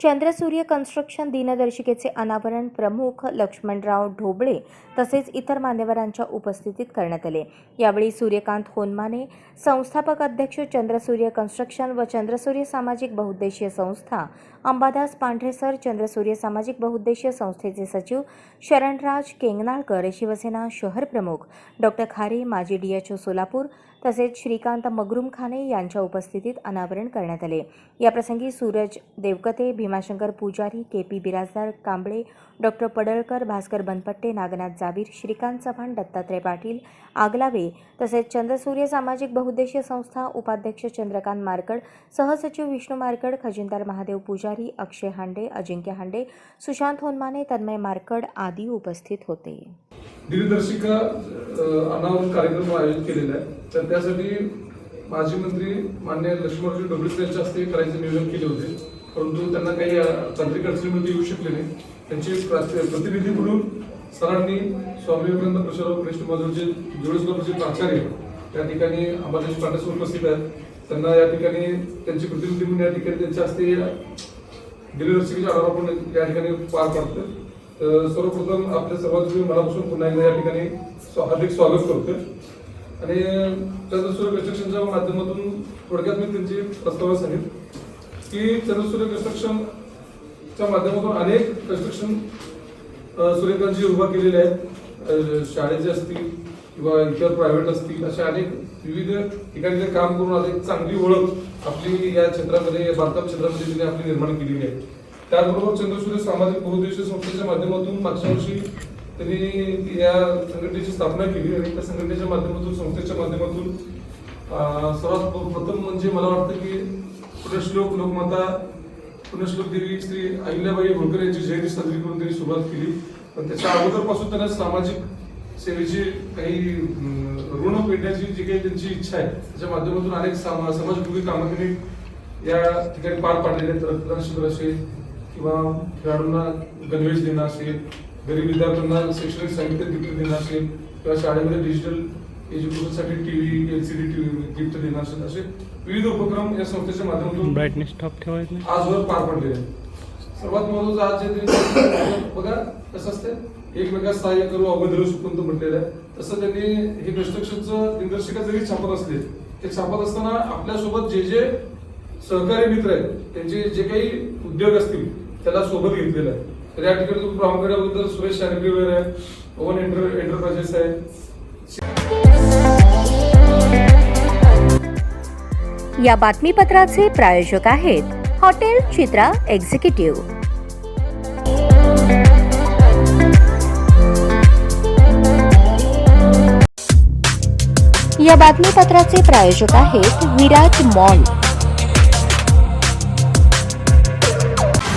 चंद्रसूर्य construction दिनदर्शिकेचे अनावरण प्रमुख लक्ष्मणराव ढोबळे तसेच इतर मान्यवरांच्या उपस्थितीत करण्यात आले. यावेळी सूर्यकांत होनमाने संस्थापक अध्यक्ष चंद्रसूर्य कन्स्ट्रक्शन व चंद्रसूर्य सामाजिक बहुउद्देशीय संस्था अंबादास पांढरेसर चंद्रसूर्य सामाजिक बहुउद्देशीय संस्थेचे सचिव शरणराज केंगनाळकर शिवसेना शहर प्रमुख डॉक्टर खारे माजी डीएचओ सोलापूर तसेच श्रीकांत मगरूम खाने यांच्या उपस्थितीत अनावरण करण्यात आले. याप्रसंगी Suraj Devkate Bhimashankar Pujari K P Birajdar Kamble doctor Padalkar Bhaskar Banpatte Nagnath Jabir Shrikant Chavan Dattatray Patil Aglave तसेच चंद्रसूर्य सामाजिक बहुद्देशीय संस्था उपाध्यक्ष चंद्रकांत मारकड सहसचिव विष्णू मारकड खजिनदार महादेव पुजारी अक्षय हांडे अजिंक्य हांडे सुशांत होनमाने तन्मय मारकड आदी उपस्थित होते. दिनदर्शिका अनावरण कार्यक्रम आयोजित केलेला आहे. तर त्यासाठी माजी मंत्री मान्य लक्ष्मणजी डोबळे यांच्या हस्ते करायचे नियोजन केले होते. परंतु त्यांना काही तांत्रिक अडचणीमध्ये येऊ शकले नाही. त्यांचे प्रतिनिधी म्हणून सरांनी स्वामी विवेकानंद प्रसार कृष्ण माझे जुळेसोलापूरचे प्राचार्य त्या ठिकाणी अंबादास पांडे उपस्थित आहेत. त्यांना या ठिकाणी त्यांचे प्रतिनिधी म्हणून या ठिकाणी त्यांच्या हस्ते दिनदर्शिकेचा आढावा आपण या ठिकाणी पार पाडतो सर्वप्रथम आपल्या सर्वांचं मी मनापासून पुन्हा एकदा या ठिकाणी स्वा- हार्दिक स्वागत करतोय. आणि चंद्रसूर्य कन्स्ट्रक्शनच्या माध्यमातून थोडक्यात मी त्यांची प्रस्तावना सांगेन की चंद्रसूर्य कन्स्ट्रक्शनच्या माध्यमातून अनेक कन्स्ट्रक्शन सूर्यकांतजी उभा केलेले आहेत. शाळेचे असतील किंवा इतर प्रायव्हेट असतील अशा अनेक विविध ठिकाणी काम करून आज एक चांगली ओळख आपली या क्षेत्रामध्ये या बांधकाम क्षेत्रामध्ये आपली निर्माण केलेली आहे. त्याचबरोबर चंद्रसूर्य सामाजिक बहुद्देशीय संस्थेच्या माध्यमातून मागच्या वर्षी त्यांनी या संघटनेची स्थापना केली आणि त्या संघटनेच्या माध्यमातून संस्थेच्या माध्यमातून सर्वात प्रथम म्हणजे मला वाटतं की पुण्यश्लोक लोकमाता पुण्यश्लोक देवी श्री अहिल्याबाई होळकर यांची जयंती साजरी करून त्यांनी सुरुवात केली. पण त्याच्या अगोदरपासून त्यांना सामाजिक सेवेची काही ऋण पेटण्याची जी काही त्यांची इच्छा आहे त्याच्या माध्यमातून अनेक सामा- कामं त्यांनी या ठिकाणी पार पाडलेले आहेत. रक्तदान शिबिर असेल किंवा खेळाडूंना गणवेश देणं असेल गरीब विद्यार्थ्यांना शैक्षणिक साहित्य गिफ्ट देणं असेल किंवा शाळेमध्ये डिजिटल एज्युकेशनसाठी टीव्ही एलसीडी टीव्ही गिफ्ट देणं असेल असे विविध उपक्रम या संस्थेच्या माध्यमातून ब्राईटनेस टॉप ठेवायचं? आजवर पार पडलेले आहेत. सर्वात महत्वाचं आज जे बघा कसं असतं एकमेका सहाय्य करू अवैध सुपंत म्हटलेलं आहे. तसं त्यांनी हे कन्स्ट्रक्शनचं दिनदर्शिका जरी छापत असले ते छापत असताना आपल्यासोबत जे जे सहकारी मित्र आहेत त्यांचे जे काही उद्योग असतील त्याला सोबत घेतलेलं आहे. तर या ठिकाणी तुम्ही प्रामुख्याने बघितलं तर सुरेश शानगरीवर आहे. ओवन एंटर एंटरप्राइजेस आहे. या बातमीपत्राचे प्रायोजक आहेत हॉटेल चित्रा एक्झिक्युटिव्ह. या बातमीपत्राचे प्रायोजक आहेत विराज मॉल.